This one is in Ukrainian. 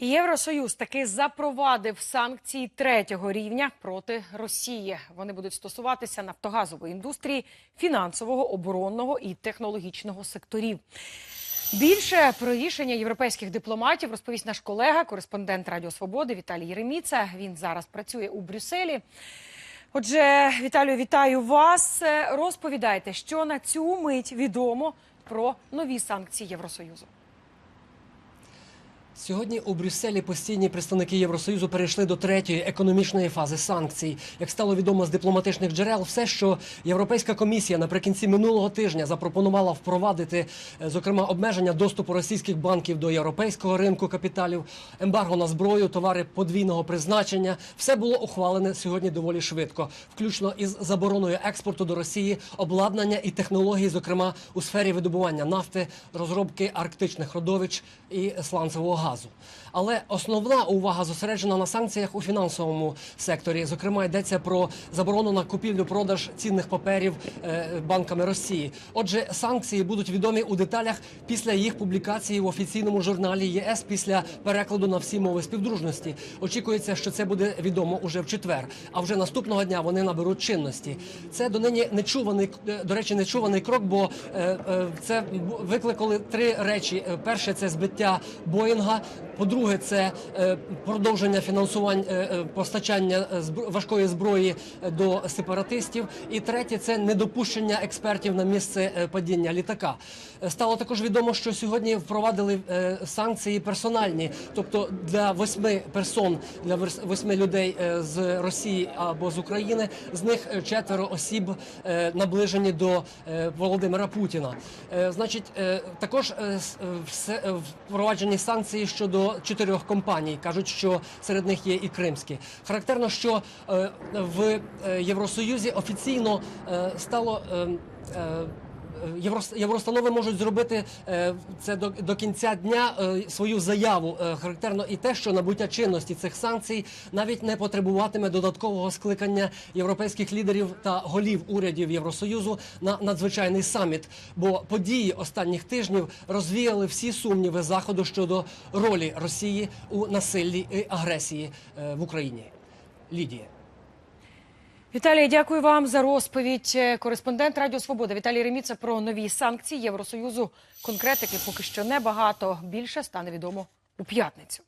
Євросоюз таки запровадив санкції третього рівня проти Росії. Вони будуть стосуватися нафтогазової індустрії, фінансового, оборонного і технологічного секторів. Більше про рішення європейських дипломатів розповість наш колега, кореспондент Радіо Свободи Віталій Єреміца. Він зараз працює у Брюсселі. Отже, Віталію, вітаю вас. Розповідайте, що на цю мить відомо про нові санкції Євросоюзу. Сьогодні у Брюсселі постійні представники Євросоюзу перейшли до третьої економічної фази санкцій. Як стало відомо з дипломатичних джерел, все, що Європейська комісія наприкінці минулого тижня запропонувала впровадити, е, зокрема обмеження доступу російських банків до європейського ринку капіталів, ембарго на зброю, товари подвійного призначення, все було ухвалене сьогодні доволі швидко, включно із забороною експорту до Росії, обладнання і технологій, зокрема у сфері видобування нафти, розробки арктичних родовищ і сланцевого газу. Але основна увага зосереджена на санкціях у фінансовому секторі. Зокрема, йдеться про заборону на купівлю-продаж цінних паперів е, банками Росії. Отже, санкції будуть відомі у деталях після їх публікації в офіційному журналі ЄС після перекладу на всі мови співдружності. Очікується, що це буде відомо уже в четвер. А вже наступного дня вони наберуть чинності. Це донині нечуваний е, до речі, нечуваний крок, бо е, це викликали три речі: перше це збиття Боїнга. По-друге, це е, продовження фінансування е, е, постачання важкої зброї до сепаратистів. І третє це недопущення експертів на місце падіння літака. Стало також відомо, що сьогодні впровадили санкції персональні, тобто для восьми персон, для восьми людей з Росії або з України. З них четверо осіб наближені до Володимира Путіна. Значить, також впроваджені санкції щодо чотирьох компаній. кажуть, що серед них є і кримські. Характерно, що е, в е, Євросоюзі офіційно е, стало. Е, Єврос- Євроустанови можуть зробити е, це до, до кінця дня е, свою заяву. Характерно і те, що набуття чинності цих санкцій навіть не потребуватиме додаткового скликання європейських лідерів та голів урядів Євросоюзу на надзвичайний саміт. Бо події останніх тижнів розвіяли всі сумніви заходу щодо ролі Росії у насиллі і агресії в Україні. Лідія. Віталій, дякую вам за розповідь. Е, Кореспондент Радіо Свобода Віталій Реміца про нові санкції Євросоюзу. Конкретики поки що небагато. Більше стане відомо у п'ятницю.